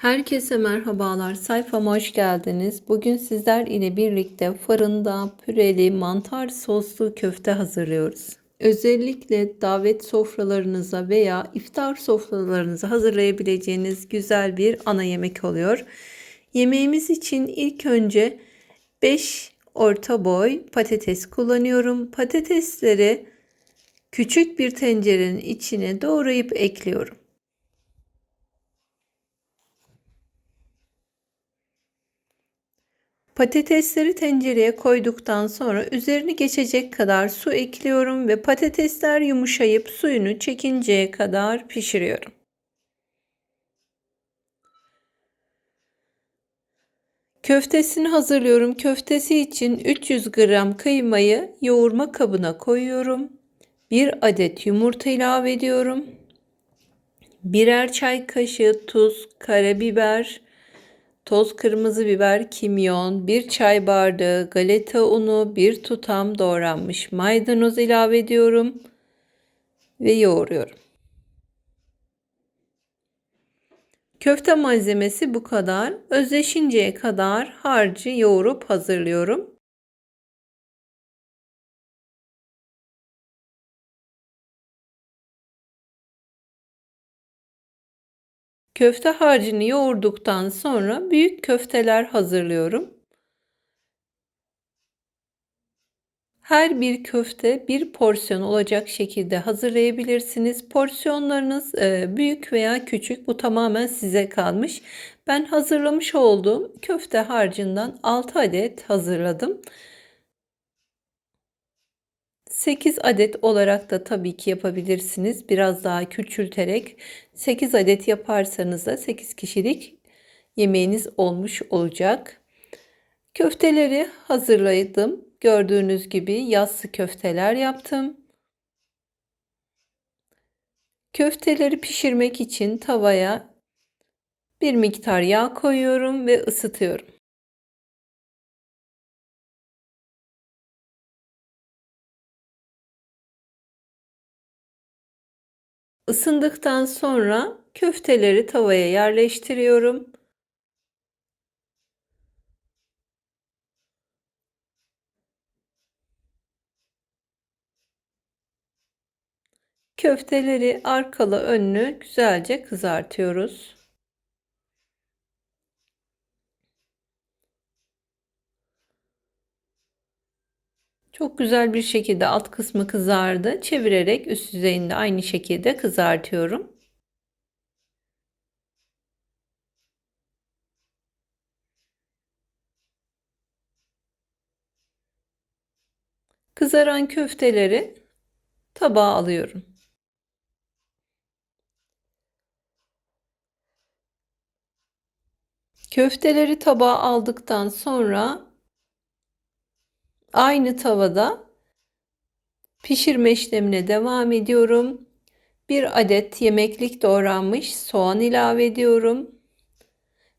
Herkese merhabalar. Sayfama hoş geldiniz. Bugün sizler ile birlikte fırında püreli mantar soslu köfte hazırlıyoruz. Özellikle davet sofralarınıza veya iftar sofralarınıza hazırlayabileceğiniz güzel bir ana yemek oluyor. Yemeğimiz için ilk önce 5 orta boy patates kullanıyorum. Patatesleri küçük bir tencerenin içine doğrayıp ekliyorum. Patatesleri tencereye koyduktan sonra üzerini geçecek kadar su ekliyorum ve patatesler yumuşayıp suyunu çekinceye kadar pişiriyorum. Köftesini hazırlıyorum. Köftesi için 300 gram kıymayı yoğurma kabına koyuyorum. 1 adet yumurta ilave ediyorum. Birer çay kaşığı tuz, karabiber, toz kırmızı biber, kimyon, bir çay bardağı galeta unu, bir tutam doğranmış maydanoz ilave ediyorum ve yoğuruyorum. Köfte malzemesi bu kadar. Özleşinceye kadar harcı yoğurup hazırlıyorum. Köfte harcını yoğurduktan sonra büyük köfteler hazırlıyorum. Her bir köfte bir porsiyon olacak şekilde hazırlayabilirsiniz. Porsiyonlarınız e, büyük veya küçük bu tamamen size kalmış. Ben hazırlamış olduğum köfte harcından 6 adet hazırladım. 8 adet olarak da tabii ki yapabilirsiniz. Biraz daha küçülterek 8 adet yaparsanız da 8 kişilik yemeğiniz olmuş olacak. Köfteleri hazırladım. Gördüğünüz gibi yassı köfteler yaptım. Köfteleri pişirmek için tavaya bir miktar yağ koyuyorum ve ısıtıyorum. Isındıktan sonra köfteleri tavaya yerleştiriyorum. Köfteleri arkalı önlü güzelce kızartıyoruz. Çok güzel bir şekilde alt kısmı kızardı. Çevirerek üst yüzeyinde aynı şekilde kızartıyorum. Kızaran köfteleri tabağa alıyorum. Köfteleri tabağa aldıktan sonra Aynı tavada pişirme işlemine devam ediyorum. Bir adet yemeklik doğranmış soğan ilave ediyorum.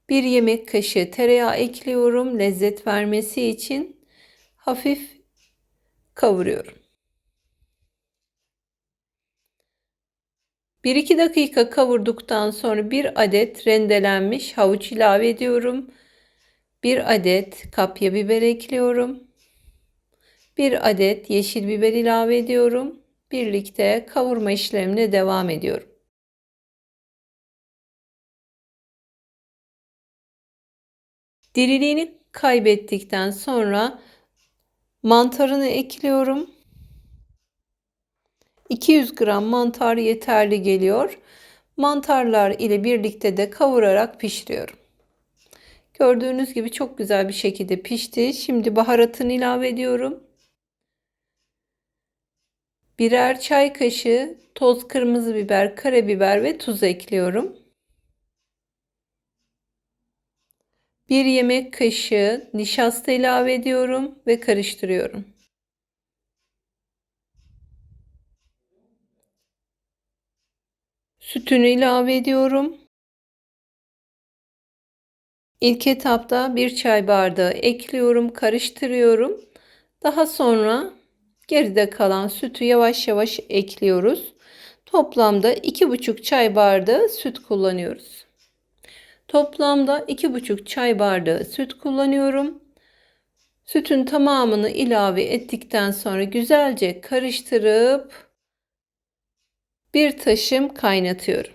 Bir yemek kaşığı tereyağı ekliyorum lezzet vermesi için. Hafif kavuruyorum. 1-2 dakika kavurduktan sonra bir adet rendelenmiş havuç ilave ediyorum. Bir adet kapya biber ekliyorum. Bir adet yeşil biber ilave ediyorum. Birlikte kavurma işlemine devam ediyorum. Diriliğini kaybettikten sonra mantarını ekliyorum. 200 gram mantar yeterli geliyor. Mantarlar ile birlikte de kavurarak pişiriyorum. Gördüğünüz gibi çok güzel bir şekilde pişti. Şimdi baharatını ilave ediyorum birer çay kaşığı toz kırmızı biber, karabiber ve tuz ekliyorum. Bir yemek kaşığı nişasta ilave ediyorum ve karıştırıyorum. Sütünü ilave ediyorum. İlk etapta bir çay bardağı ekliyorum, karıştırıyorum. Daha sonra Geride kalan sütü yavaş yavaş ekliyoruz. Toplamda 2,5 çay bardağı süt kullanıyoruz. Toplamda 2,5 çay bardağı süt kullanıyorum. Sütün tamamını ilave ettikten sonra güzelce karıştırıp bir taşım kaynatıyorum.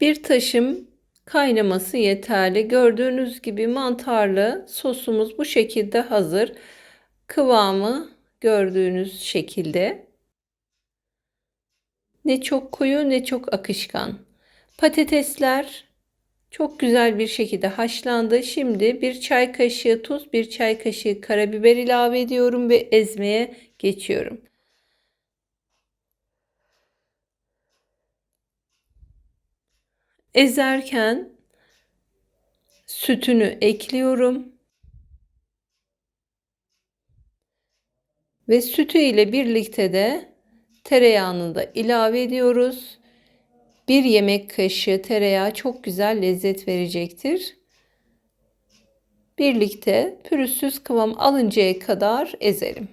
Bir taşım kaynaması yeterli. Gördüğünüz gibi mantarlı sosumuz bu şekilde hazır. Kıvamı gördüğünüz şekilde. Ne çok koyu ne çok akışkan. Patatesler çok güzel bir şekilde haşlandı. Şimdi bir çay kaşığı tuz, bir çay kaşığı karabiber ilave ediyorum ve ezmeye geçiyorum. Ezerken sütünü ekliyorum. Ve sütü ile birlikte de tereyağını da ilave ediyoruz. Bir yemek kaşığı tereyağı çok güzel lezzet verecektir. Birlikte pürüzsüz kıvam alıncaya kadar ezelim.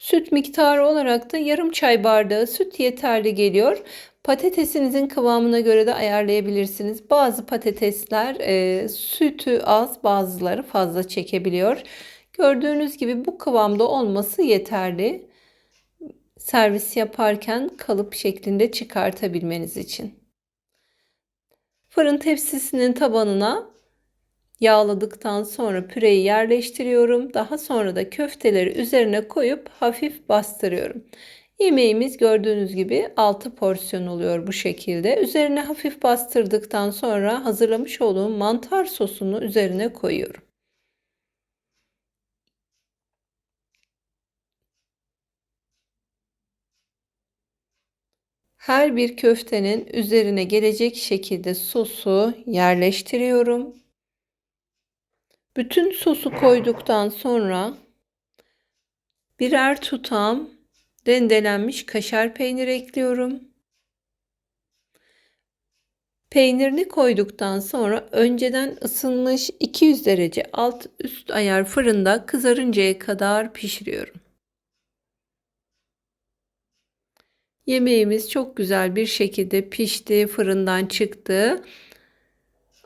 Süt miktarı olarak da yarım çay bardağı süt yeterli geliyor. Patatesinizin kıvamına göre de ayarlayabilirsiniz. Bazı patatesler e, sütü az, bazıları fazla çekebiliyor. Gördüğünüz gibi bu kıvamda olması yeterli. Servis yaparken kalıp şeklinde çıkartabilmeniz için. Fırın tepsisinin tabanına yağladıktan sonra püreyi yerleştiriyorum. Daha sonra da köfteleri üzerine koyup hafif bastırıyorum. Yemeğimiz gördüğünüz gibi 6 porsiyon oluyor bu şekilde. Üzerine hafif bastırdıktan sonra hazırlamış olduğum mantar sosunu üzerine koyuyorum. Her bir köftenin üzerine gelecek şekilde sosu yerleştiriyorum. Bütün sosu koyduktan sonra birer tutam rendelenmiş kaşar peynir ekliyorum. Peynirini koyduktan sonra önceden ısınmış 200 derece alt üst ayar fırında kızarıncaya kadar pişiriyorum. Yemeğimiz çok güzel bir şekilde pişti, fırından çıktı.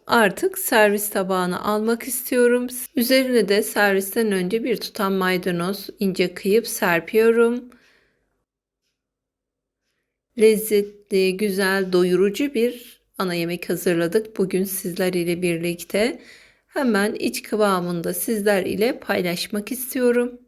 Artık servis tabağına almak istiyorum. Üzerine de servisten önce bir tutam maydanoz ince kıyıp serpiyorum. Lezzetli, güzel, doyurucu bir ana yemek hazırladık bugün sizler ile birlikte. Hemen iç kıvamında sizler ile paylaşmak istiyorum.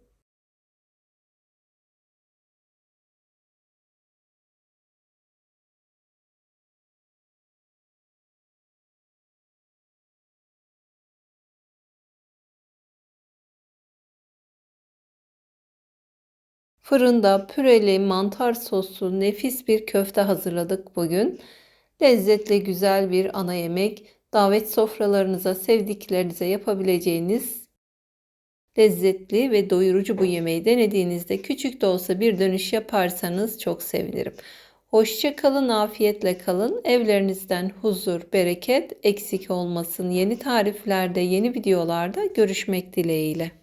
Fırında püreli mantar soslu nefis bir köfte hazırladık bugün. Lezzetli güzel bir ana yemek. Davet sofralarınıza, sevdiklerinize yapabileceğiniz lezzetli ve doyurucu bu yemeği denediğinizde küçük de olsa bir dönüş yaparsanız çok sevinirim. Hoşça kalın, afiyetle kalın. Evlerinizden huzur, bereket eksik olmasın. Yeni tariflerde, yeni videolarda görüşmek dileğiyle.